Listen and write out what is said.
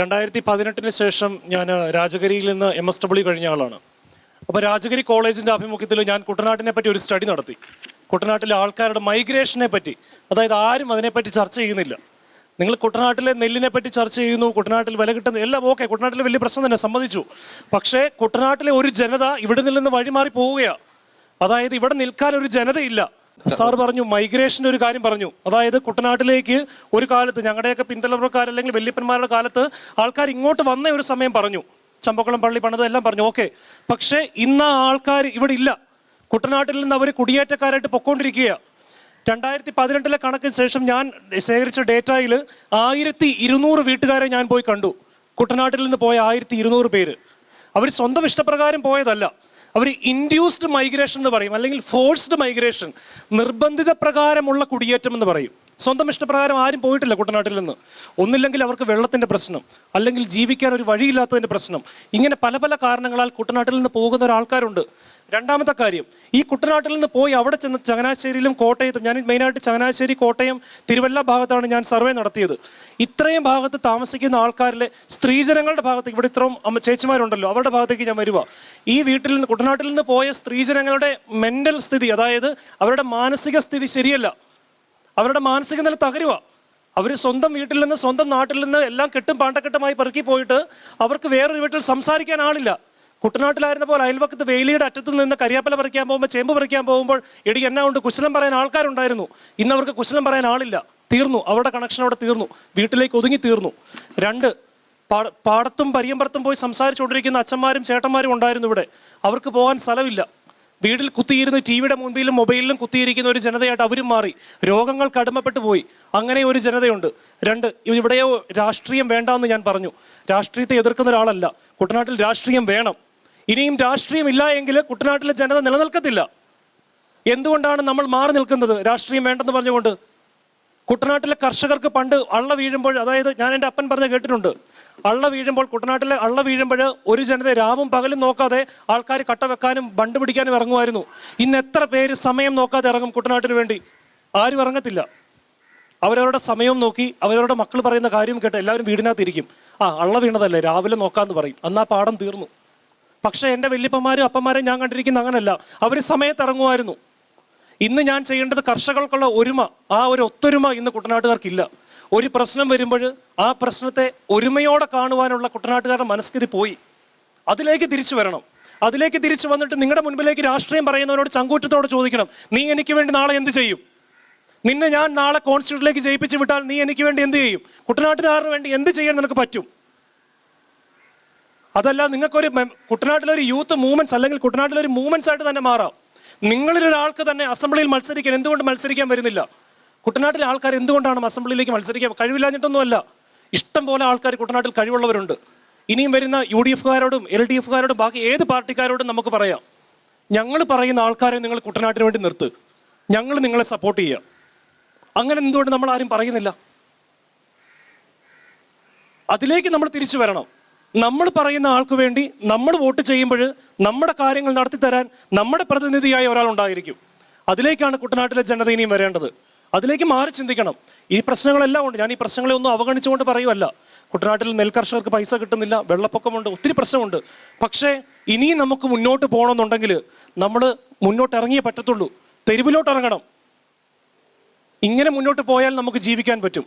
രണ്ടായിരത്തി പതിനെട്ടിന് ശേഷം ഞാൻ രാജഗിരിയിൽ നിന്ന് എം എസ് ഡബ്ല്യു കഴിഞ്ഞ ആളാണ്. അപ്പോൾ രാജഗിരി കോളേജിന്റെ ആഭിമുഖ്യത്തിൽ ഞാൻ കുട്ടനാട്ടിനെ പറ്റി ഒരു സ്റ്റഡി നടത്തി. കുട്ടനാട്ടിലെ ആൾക്കാരുടെ മൈഗ്രേഷനെ പറ്റി അതായത് ആരും അതിനെപ്പറ്റി ചർച്ച ചെയ്യുന്നില്ല. നിങ്ങൾ കുട്ടനാട്ടിലെ നെല്ലിനെ പറ്റി ചർച്ച ചെയ്യുന്നു കുട്ടനാട്ടിൽ വില കിട്ടുന്നു എല്ലാം ഓക്കെ കുട്ടനാട്ടിൽ വലിയ പ്രശ്നം തന്നെ സമ്മതിച്ചു. പക്ഷേ കുട്ടനാട്ടിലെ ഒരു ജനത ഇവിടെ നിന്ന് വഴിമാറി പോവുകയാണ് അതായത് ഇവിടെ നിൽക്കാൻ ഒരു ജനതയില്ല. സാർ പറഞ്ഞു മൈഗ്രേഷന്റെ ഒരു കാര്യം പറഞ്ഞു. അതായത് കുട്ടനാട്ടിലേക്ക് ഒരു കാലത്ത് ഞങ്ങളുടെയൊക്കെ പിന്തലമുറക്കാർ അല്ലെങ്കിൽ വല്യപ്പന്മാരുടെ കാലത്ത് ആൾക്കാർ ഇങ്ങോട്ട് വന്ന ഒരു സമയം പറഞ്ഞു. ചമ്പക്കുളം പള്ളി പണിത് എല്ലാം പറഞ്ഞു. ഓക്കെ. പക്ഷേ ഇന്ന് ആൾക്കാർ ഇവിടെ ഇല്ല. കുട്ടനാട്ടിൽ നിന്ന് അവർ കുടിയേറ്റക്കാരായിട്ട് പൊക്കോണ്ടിരിക്കുകയാണ് രണ്ടായിരത്തി പതിനെട്ടിലെ കണക്കിന് ശേഷം ഞാൻ ശേഖരിച്ച ഡേറ്റയിൽ ആയിരത്തി ഇരുന്നൂറ് വീട്ടുകാരെ ഞാൻ പോയി കണ്ടു. കുട്ടനാട്ടിൽ നിന്ന് പോയ ആയിരത്തി ഇരുന്നൂറ് പേര്. അവർ സ്വന്തം ഇഷ്ടപ്രകാരം പോയതല്ല. അവർ ഇൻഡ്യൂസ്ഡ് മൈഗ്രേഷൻ എന്ന് പറയും അല്ലെങ്കിൽ ഫോഴ്സ്ഡ് മൈഗ്രേഷൻ നിർബന്ധിത പ്രകാരമുള്ള കുടിയേറ്റം എന്ന് പറയും. സ്വന്തം ഇഷ്ടപ്രകാരം ആരും പോയിട്ടില്ല കുട്ടനാട്ടിൽ നിന്ന്. ഒന്നില്ലെങ്കിൽ അവർക്ക് വെള്ളത്തിന്റെ പ്രശ്നം അല്ലെങ്കിൽ ജീവിക്കാൻ ഒരു വഴിയില്ലാത്തതിന്റെ പ്രശ്നം. ഇങ്ങനെ പല പല കാരണങ്ങളാൽ കുട്ടനാട്ടിൽ നിന്ന് പോകുന്ന ഒരാൾക്കാരുണ്ട്. രണ്ടാമത്തെ കാര്യം ഈ കുട്ടനാട്ടിൽ നിന്ന് പോയി അവിടെ ചെന്ന് ചങ്ങനാശ്ശേരിയിലും കോട്ടയത്തും ഞാൻ മെയിനായിട്ട് ചങ്ങനാശ്ശേരി കോട്ടയം തിരുവല്ല ഭാഗത്താണ് ഞാൻ സർവേ നടത്തിയത്. ഇത്രയും ഭാഗത്ത് താമസിക്കുന്ന ആൾക്കാരിലെ സ്ത്രീജനങ്ങളുടെ ഭാഗത്തേക്ക് ഇവിടെ ഇത്രയും ചേച്ചിമാരുണ്ടല്ലോ അവരുടെ ഭാഗത്തേക്ക് ഞാൻ വരിക ഈ വീട്ടിൽ നിന്ന് കുട്ടനാട്ടിൽ നിന്ന് പോയ സ്ത്രീജനങ്ങളുടെ മെന്റൽ സ്ഥിതി അതായത് അവരുടെ മാനസിക സ്ഥിതി ശരിയല്ല. അവരുടെ മാനസിക നില തകരുക അവർ സ്വന്തം വീട്ടിൽ നിന്ന് സ്വന്തം നാട്ടിൽ നിന്ന് എല്ലാം കെട്ടും പാണ്ടക്കെട്ടുമായി പെറുക്കി പോയിട്ട് അവർക്ക് വേറൊരു വീട്ടിൽ സംസാരിക്കാൻ ആളില്ല. കുട്ടനാട്ടിലായിരുന്ന പോലെ അയൽവക്കത്ത് വേലിയുടെ അറ്റത്ത് നിന്ന് കരിയാപ്പല പറിക്കാൻ പോകുമ്പോൾ ചേമ്പ് പറിക്കാൻ പോകുമ്പോൾ എടി എന്നാ കൊണ്ട് കുശലം പറയാൻ ആൾക്കാരുണ്ടായിരുന്നു. ഇന്ന് അവർക്ക് കുശലം പറയാൻ ആളില്ല. തീർന്നു. അവരുടെ കണക്ഷൻ അവിടെ തീർന്നു. വീട്ടിലേക്ക് ഒതുങ്ങി തീർന്നു. രണ്ട് പാടത്തും പരിയമ്പറത്തും പോയി സംസാരിച്ചുകൊണ്ടിരിക്കുന്ന അച്ഛന്മാരും ചേട്ടന്മാരും ഉണ്ടായിരുന്നു ഇവിടെ. അവർക്ക് പോകാൻ സ്ഥലമില്ല. വീട്ടിൽ കുത്തിയിരുന്ന് ടി വിയുടെ മുൻപിലും മൊബൈലിലും കുത്തിയിരിക്കുന്ന ഒരു ജനതയായിട്ട് അവരും മാറി. രോഗങ്ങൾ കടുമപ്പെട്ടു പോയി. അങ്ങനെ ഒരു ജനതയുണ്ട്. രണ്ട് ഇവിടെയോ രാഷ്ട്രീയം വേണ്ടാന്ന് ഞാൻ പറഞ്ഞു. രാഷ്ട്രീയത്തെ എതിർക്കുന്ന ഒരാളല്ല. കുട്ടനാട്ടിൽ രാഷ്ട്രീയം വേണം. ഇനിയും രാഷ്ട്രീയം ഇല്ല എങ്കിൽ കുട്ടനാട്ടിലെ ജനത നിലനിൽക്കത്തില്ല. എന്തുകൊണ്ടാണ് നമ്മൾ മാറി നിൽക്കുന്നത്? രാഷ്ട്രീയം വേണ്ടെന്ന് പറഞ്ഞുകൊണ്ട്. കുട്ടനാട്ടിലെ കർഷകർക്ക് പണ്ട് അള്ള വീഴുമ്പോൾ അതായത് ഞാൻ എന്റെ അപ്പൻ പറഞ്ഞ കേട്ടിട്ടുണ്ട് അള്ള വീഴുമ്പോൾ കുട്ടനാട്ടിലെ അള്ള വീഴുമ്പോൾ ഒരു ജനത രാവും പകലും നോക്കാതെ ആൾക്കാർ കട്ട വെക്കാനും ബണ്ട് പിടിക്കാനും ഇറങ്ങുമായിരുന്നു. ഇന്ന് എത്ര പേര് സമയം നോക്കാതെ ഇറങ്ങും കുട്ടനാട്ടിന് വേണ്ടി? ആരും ഇറങ്ങത്തില്ല. അവരവരുടെ സമയവും നോക്കി അവരവരുടെ മക്കൾ പറയുന്ന കാര്യം കേട്ട് എല്ലാവരും വീടിനകത്ത് ഇരിക്കും. ആ അള്ള വീണതല്ലേ രാവിലെ നോക്കാന്ന് പറയും. അന്നാ പാഠം തീർന്നു. പക്ഷേ എന്റെ വല്യപ്പന്മാരും അപ്പന്മാരും ഞാൻ കണ്ടിരിക്കുന്ന അങ്ങനല്ല. അവർ സമയത്ത് ഇറങ്ങുമായിരുന്നു ഇന്ന് ഞാൻ ചെയ്യേണ്ടത് കർഷകർക്കുള്ള ഒരുമ ആ ഒരു ഒത്തൊരുമ ഇന്ന് കുട്ടനാട്ടുകാർക്കില്ല. ഒരു പ്രശ്നം വരുമ്പോൾ ആ പ്രശ്നത്തെ ഒരുമയോടെ കാണുവാനുള്ള കുട്ടനാട്ടുകാരുടെ മനസ്കൃതി പോയി. അതിലേക്ക് തിരിച്ചു വരണം. അതിലേക്ക് തിരിച്ചു വന്നിട്ട് നിങ്ങളുടെ മുൻപിലേക്ക് രാഷ്ട്രീയം പറയുന്നവരോട് ചങ്കൂറ്റത്തോടെ ചോദിക്കണം നീ എനിക്ക് വേണ്ടി നാളെ എന്ത് ചെയ്യും? നിന്നെ ഞാൻ നാളെ കോൺസ്റ്റിറ്റ്യൂട്ടിലേക്ക് ജയിപ്പിച്ച് വിട്ടാൽ നീ എനിക്ക് വേണ്ടി എന്ത് ചെയ്യും? കുട്ടനാട്ടുകാരന് വേണ്ടി എന്ത് ചെയ്യാൻ നിനക്ക് പറ്റും? അതല്ല നിങ്ങൾക്കൊരു കുട്ടനാട്ടിലെ ഒരു യൂത്ത് മൂവ്മെന്റ്സ് അല്ലെങ്കിൽ കുട്ടനാട്ടിലെ ഒരു മൂവ്മെന്റ്സ് ആയിട്ട് തന്നെ മാറാം. നിങ്ങളിൽ ഒരാൾക്ക് തന്നെ അസംബ്ലിയിൽ മത്സരിക്കാൻ എന്തുകൊണ്ട് മത്സരിക്കാൻ വരുന്നില്ല? കുട്ടനാട്ടിലെ ആൾക്കാർ എന്തുകൊണ്ടാണ് അസംബ്ലിയിലേക്ക് മത്സരിക്കാൻ കഴിവില്ലാഞ്ഞിട്ടൊന്നുമല്ല. ഇഷ്ടം പോലെ ആൾക്കാർ കുട്ടനാട്ടിൽ കഴിവുള്ളവരുണ്ട്. ഇനിയും വരുന്ന യു ഡി എഫുകാരോടും എൽ ഡി എഫുകാരോടും ബാക്കി ഏത് പാർട്ടിക്കാരോടും നമുക്ക് പറയാം. ഞങ്ങൾ പറയുന്ന ആൾക്കാരെ നിങ്ങൾ കുട്ടനാട്ടിന് വേണ്ടി നിർത്ത്. ഞങ്ങൾ നിങ്ങളെ സപ്പോർട്ട് ചെയ്യാം. അങ്ങനെ എന്തുകൊണ്ട് നമ്മൾ ആരും പറയുന്നില്ല? അതിലേക്ക് നമ്മൾ തിരിച്ചു വരണം. നമ്മൾ പറയുന്ന ആൾക്ക് വേണ്ടി നമ്മൾ വോട്ട് ചെയ്യുമ്പോൾ നമ്മുടെ കാര്യങ്ങൾ നടത്തി തരാൻ നമ്മുടെ പ്രതിനിധിയായ ഒരാൾ ഉണ്ടായിരിക്കും. അതിലേക്കാണ് കുട്ടനാട്ടിലെ ജനത ഇനിയും വരേണ്ടത്. അതിലേക്ക് മാറി ചിന്തിക്കണം. ഈ പ്രശ്നങ്ങളെല്ലാം ഉണ്ട്. ഞാൻ ഈ പ്രശ്നങ്ങളെ ഒന്നും അവഗണിച്ചുകൊണ്ട് പറയുമല്ല കുട്ടനാട്ടിൽ നെൽകർഷകർക്ക് പൈസ കിട്ടുന്നില്ല. വെള്ളപ്പൊക്കമുണ്ട്. ഒത്തിരി പ്രശ്നമുണ്ട്. പക്ഷേ ഇനിയും നമുക്ക് മുന്നോട്ട് പോകണമെന്നുണ്ടെങ്കിൽ നമ്മൾ മുന്നോട്ട് ഇറങ്ങിയേ പറ്റത്തുള്ളൂ. തെരുവിലോട്ട് ഇറങ്ങണം ഇങ്ങനെ മുന്നോട്ട് പോയാൽ നമുക്ക് ജീവിക്കാൻ പറ്റും.